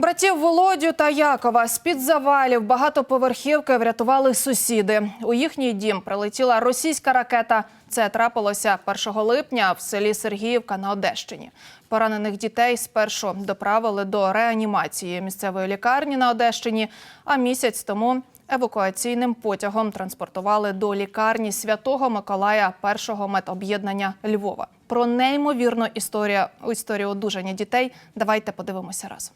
Братів Володю та Якова з-під завалів багатоповерхівки врятували сусіди. У їхній дім прилетіла російська ракета. Це трапилося 1 липня в селі Сергіївка на Одещині. Поранених дітей спершу доправили до реанімації місцевої лікарні на Одещині, а місяць тому евакуаційним потягом транспортували до лікарні Святого Миколая першого медоб'єднання Львова. Про неймовірну історію, історію одужання дітей давайте подивимося разом.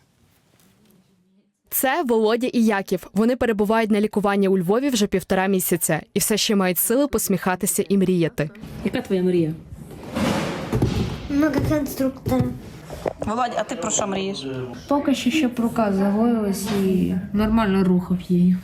Це Володя і Яків. Вони перебувають на лікуванні у Львові вже півтора місяця і все ще мають сили посміхатися і мріяти. Яка твоя мрія? Много конструктора. Володя, а ти про що мрієш? Поки що щоб рука загоїлась і нормально рухав її.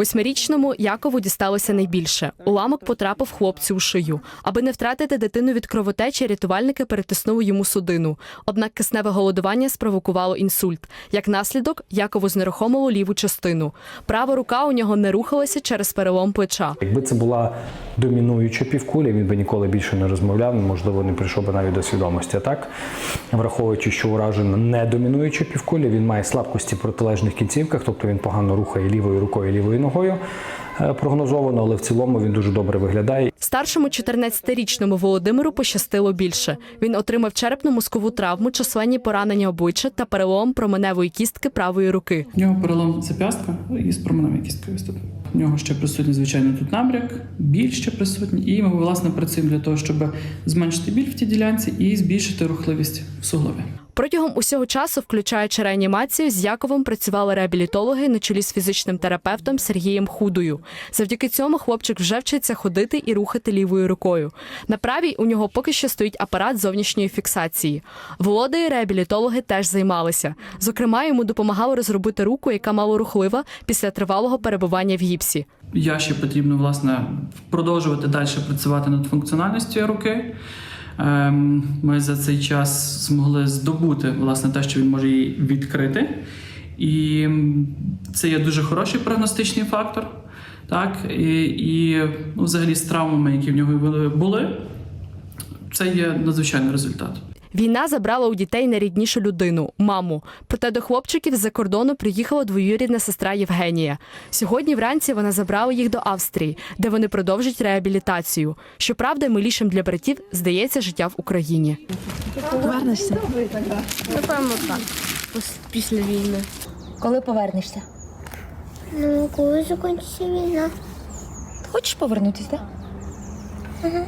Восьмирічному Якову дісталося найбільше. Уламок потрапив хлопцю у шию. Аби не втратити дитину від кровотечі, рятувальники перетиснули йому судину. Однак кисневе голодування спровокувало інсульт. Як наслідок, Якову знерухомило ліву частину. Права рука у нього не рухалася через перелом плеча. Якби це була домінуюча півкуля, він би ніколи більше не розмовляв, можливо, не прийшов би навіть до свідомості. А так, враховуючи, що уражена не домінуюча півкуля, він має слабкості в протилежних кінцівках, тобто він погано рухає лівою рукою, лівою ногою. Е, Прогнозовано, але в цілому він дуже добре виглядає. Старшому 14-річному Володимиру пощастило більше. Він отримав черепно-мозкову травму, численні поранення обличчя та перелом променевої кістки правої руки. У нього перелом зап'ястка із променевою кісткою. ось. У нього ще присутній, звичайно, тут набряк, біль ще присутній, і ми власне працюємо для того, щоб зменшити біль в тій ділянці і збільшити рухливість в суглобі. Протягом усього часу, включаючи реанімацію, з Яковом працювали реабілітологи на чолі з фізичним терапевтом Сергієм Худою. Завдяки цьому хлопчик вже вчиться ходити і рухати лівою рукою. На правій у нього поки що стоїть апарат зовнішньої фіксації. Володою реабілітологи теж займалися. Зокрема, йому допомагали розробити руку, яка малорухлива після тривалого перебування в гіпсі. Я ще потрібно власне продовжувати далі працювати над функціональністю руки. Ем, Ми за цей час змогли здобути власне те, що він може її відкрити. І це є дуже хороший прогностичний фактор. Так, і, і ну, взагалі з травмами, які в нього були, це є надзвичайний результат. Війна забрала у дітей найріднішу людину маму. Проте до хлопчиків з-за кордону приїхала двоюрідна сестра Євгенія. Сьогодні вранці вона забрала їх до Австрії, де вони продовжать реабілітацію. Щоправда, милішим для братів здається життя в Україні. Повернешся? Напевно, так. Після війни. Коли повернешся? Ну, коли закінчиться війна? Хочеш повернутися, так? Ага.